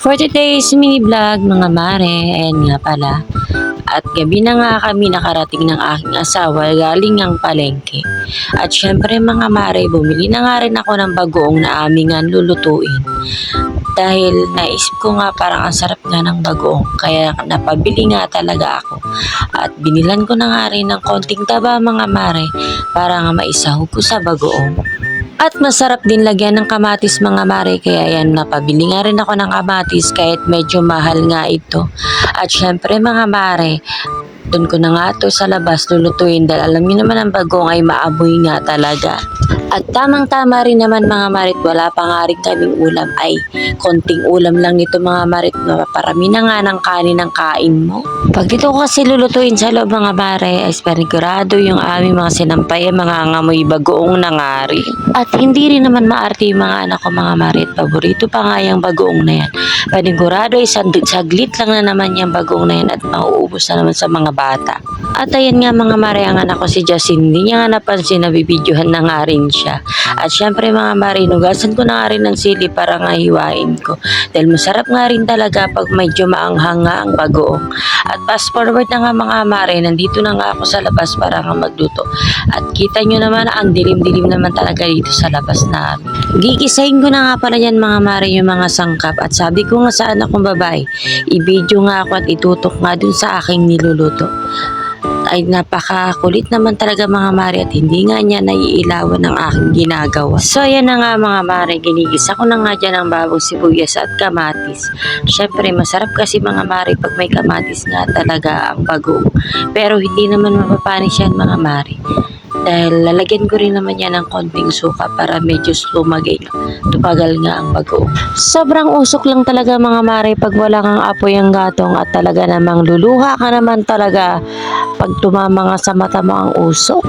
For today's mini vlog mga mare, ayan nga pala. At gabi na nga kami nakarating ng aking asawa galing ang palengke. At syempre mga mare, bumili na nga rin ako ng bagoong na aming nga lulutuin. Dahil naisip ko nga parang ang sarap nga ng bagoong, kaya napabili nga talaga ako. At binilan ko na nga rin ng konting taba mga mare para nga maisahog ko sa bagoong. At masarap din lagyan ng kamatis mga mare kaya yan napabili nga rin ako ng kamatis kahit medyo mahal nga ito. At syempre mga mare, doon ko na nga ito sa labas lulutuin dahil alam niyo naman ang bagong ay maaboy nga talaga. At tamang tama rin naman mga marit, wala pa nga rin kaming ulam ay konting ulam lang nito mga marit, mapaparami na nga ng kanin ng kain mo. Pag dito ko kasi lulutuin sa loob mga mare, ay panigurado yung aming mga sinampay ay mga ngamoy bagoong nangari. At hindi rin naman maarte yung mga anak ko mga marit, paborito pa nga yung bagoong na yan. Panigurado ay saglit lang na naman yung bagoong na yan at mauubos na naman sa mga bata. At ayan nga mga mare, ang anak ko si Justin, hindi niya nga napansin na bibidyohan na nga rin siya. At syempre mga mare, nugasan ko na nga rin ng sili para nga hiwain ko. Dahil masarap nga rin talaga pag medyo maanghang nga ang bagoong. At fast forward na nga mga mare, nandito na nga ako sa labas para nga magluto. At kita nyo naman, ang dilim-dilim naman talaga dito sa labas namin. Gigisahin ko na nga pala yan mga mare yung mga sangkap. At sabi ko nga sa anak kong babae, i-video nga ako at itutok nga dun sa aking niluluto ay napakakulit naman talaga mga mare at hindi nga niya naiilawan ng aking ginagawa. So yan na nga mga mare, ginigisa ko na nga dyan ang babong sibuyas at kamatis. Siyempre masarap kasi mga mare pag may kamatis nga talaga ang bagoong. Pero hindi naman mapapanis yan mga mare. Dahil lalagyan ko rin naman yan ng konting suka para medyo lumagay nga. Tupagal nga ang bagoong. Sobrang usok lang talaga mga mare pag wala kang apoy ang gatong at talaga namang luluha ka naman talaga pag tumama nga sa mata mo ang usok.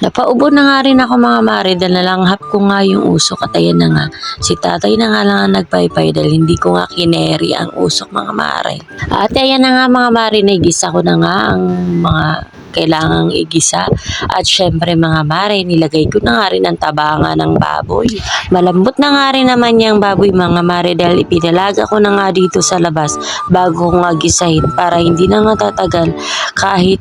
Napaubo na nga rin ako mga mare dahil nalanghap ko nga yung usok at ayan na nga. Si tatay na nga lang ang nagpaypay dahil hindi ko nga kineri ang usok mga mare. At ayan na nga mga mare, nagisa ko na nga ang mga kailangang igisa. At syempre mga mare, nilagay ko na nga rin ang tabanga ng baboy. Malambot na nga rin naman yung baboy mga mare dahil ipinalaga ko na nga dito sa labas bago ko nga gisahin para hindi na nga tatagal. Kahit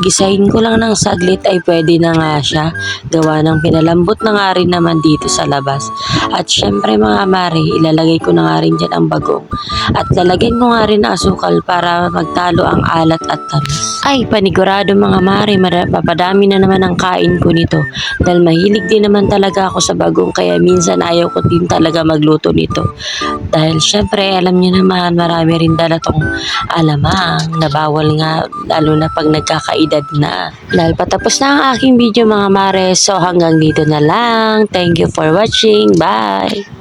gisahin ko lang ng saglit ay pwede na nga siya. Gawa ng pinalambot na nga rin naman dito sa labas. At syempre mga mare ilalagay ko na nga rin dyan ang bagong. At lalagyan ko nga rin asukal para magtalo ang alat at tamis. Ay panigurado mga mare mara- papadami na naman ang kain ko nito dahil mahilig din naman talaga ako sa bagong kaya minsan ayaw ko din talaga magluto nito dahil syempre alam niyo naman marami rin dala tong alamang na bawal nga lalo na pag nagkakaedad na. Dahil patapos na ang aking video mga mare so hanggang dito na lang. Thank you for watching. Bye!